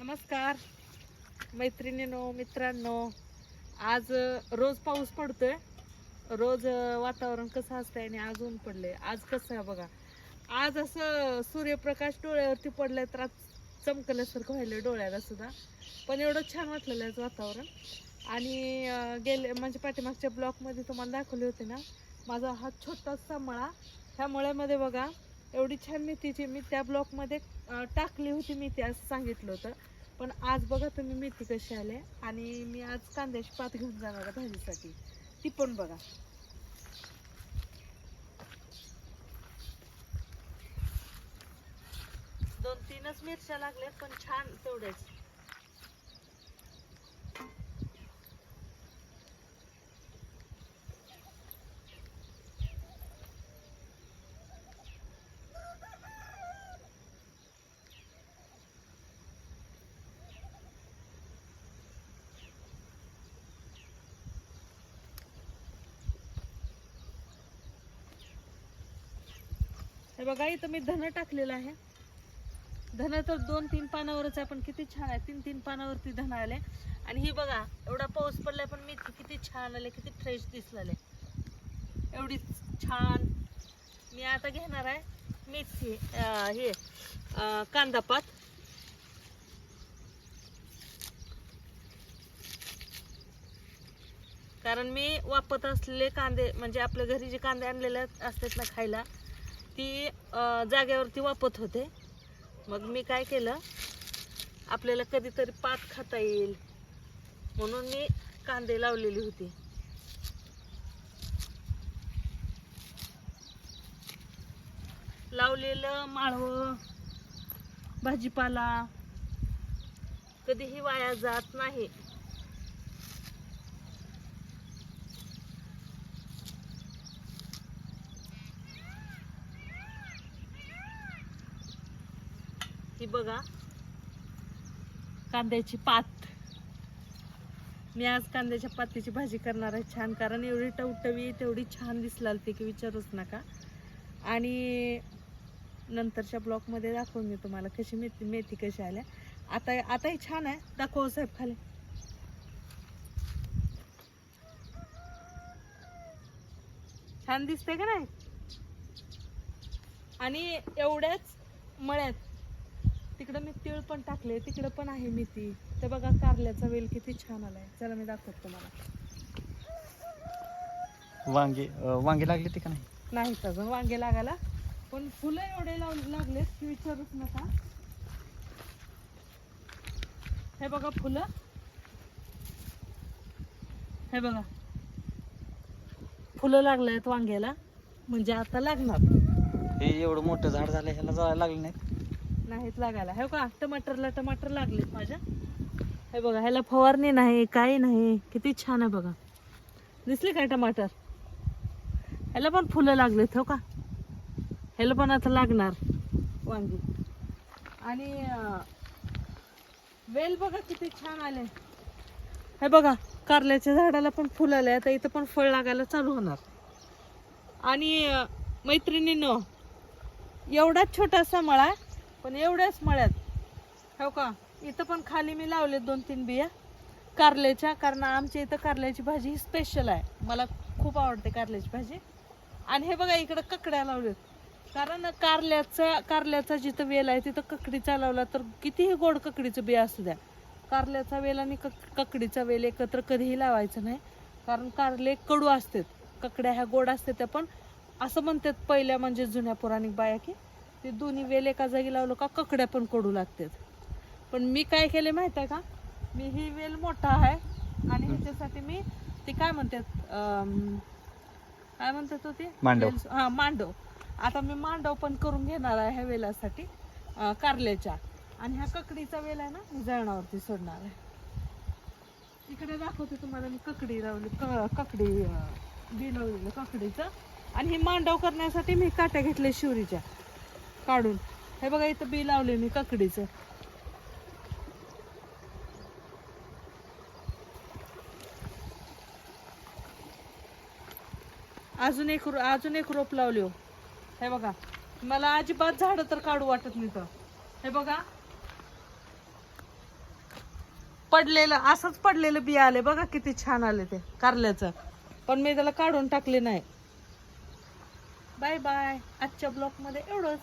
नमस्कार मैत्रिणीनो मित्रांनो. आज रोज पाऊस पडतोय. रोज वातावरण कसं असतंय आणि आज ऊन पडलंय. आज कसं आहे बघा. आज असं सूर्यप्रकाश डोळ्यावरती पडलाय तर आज चमकल्यासारखं व्हायलं डोळ्याला सुद्धा. पण एवढं छान वाटलेलं आहे वातावरण. आणि गेले म्हणजे पाठीमागच्या ब्लॉकमध्ये तुम्हाला दाखवले होते ना माझा हा छोटासा मळा. ह्या मळ्यामध्ये बघा एवढी छान मेथीची मी त्या ब्लॉकमध्ये टाकली होती मेथी असं सांगितलं होतं. पण आज बघा तुम्ही मेथी कशी आले आणि मी आज कांद्याची पात घेऊन जाणार आहे भाजीसाठी. ती पण बघा. दोन तीनच मिरच्या लागल्यात पण छान तेवढेच. हे बघा इथं मी धन टाकलेलं आहे. धन तर दोन तीन पानावरच आहे पण किती छान आहे. तीन तीन पानावरती धन आले. आणि ही बघा एवढा पाऊस पडलाय पण मी किती छान आले किती फ्रेश दिसलेले. एवढी छान मी आता घेणार आहे मेथी हे कांदापात कारण मी वापरत असलेले कांदे म्हणजे आपल्या घरी जे कांदे आणलेले असतात ना खायला ती जागेवरती वापत होते. मग मी काय केलं आपल्याला कधीतरी पात खाता येईल म्हणून मी कांदे लावलेली होती. लावलेलं माळवं भाजीपाला कधीही वाया जात नाही. ही बघा. कांद्याची पात. मी आज कांद्याच्या पातीची भाजी करणार आहे छान कारण एवढी टवटवी तेवढी छान दिसलाल ते की विचारूच नका. आणि नंतरच्या ब्लॉकमध्ये दाखवून मी तुम्हाला कशी मेथी मेथी कशी आल्या. आता आताही छान आहे. दाखव हो साहेब खाली. छान दिसते का नाही? आणि एवढ्याच मळ्यात तिकडं मी तीळ पण टाकले तिकडं पण आहे मेथी ते. बघा कारल्याचा वेल किती छान आलाय. चला मी दाखवतो तुम्हाला. वांगे वांगे लागले ते का नाही? अजून वांगे लागायला. पण फुलं एवढे लाव लागलेत की विचारूच नका. हे बघा फुलं. हे बघा. फुलं लागले वांग्याला. म्हणजे आता लागणार. हे एवढं मोठं झाड झालं ह्याला जायला लागले नाहीत. नाहीत लागायला. हे का टमाटरला टमाटर लागलेत माझ्या. हे बघा ह्याला फवारणी नाही काही नाही. किती छान आहे बघा. दिसले काय टमाटर? ह्याला पण फुलं लागलेत हो का? ह्याला पण आता लागणार. वांगी. आणि वेल बघा किती छान आले. हे बघा कारल्याच्या झाडाला पण फुलं आले. आता इथं पण फळ लागायला चालू होणार. आणि अं, मैत्रिणींनो एवढाच छोटासा मळा आहे, पण एवढ्याच मळ्यात. हो का? इथं पण खाली मी लावले दोन तीन बिया. कारल्याच्या कारण आमच्या इथं कारल्याची भाजी ही स्पेशल आहे. मला खूप आवडते कारल्याची भाजी. आणि हे बघा इकडं ककड्या लावल्यात कारण कारल्याचा कारल्याचा जिथं वेल आहे तिथं ककडीचा लावला तर कितीही गोड ककडीचं बिया असू द्या. कारल्याचा वेल आणि कक ककडीचा वेल एकत्र कधीही लावायचं नाही. कारण कारले कडू असतात. ककड्या ह्या गोड असतात त्या पण. असं म्हणतात पहिल्या म्हणजे जुन्या पुराणिक बाया की ते दोन्ही वेल एका जागी लावलं का ककड्या पण कडू लागतात. पण मी काय केले माहीत आहे का? मी ही वेल मोठा आहे आणि ह्याच्यासाठी मी ते काय म्हणतात काय म्हणतात हो ते? मांडव. हा मांडव. आता मी मांडव पण करून घेणार आहे ह्या वेलासाठी कारल्याच्या. आणि ह्या ककडीचा वेल आहे ना मी जळणावरती सोडणार आहे. इकडे दाखवते तुम्हाला मी ककडी लावली ककडी अं, बी लावलेलं ककडीचं. आणि हे मांडव करण्यासाठी मी काट्या घेतल्या शिवरीच्या. काढून. हे बघा इथं बी लावले मी ककडीचं. अजून एक अजून एक रोप लावले हो. हे बघा मला अजिबात झाडं तर काढू वाटत नाही तर हे बघा. पडलेलं असंच पडलेलं बिया आले बघा किती छान आले ते कारल्याचं. पण मी त्याला काढून टाकले नाही. Bye bye. आजच्या ब्लॉकमध्ये एवढंच.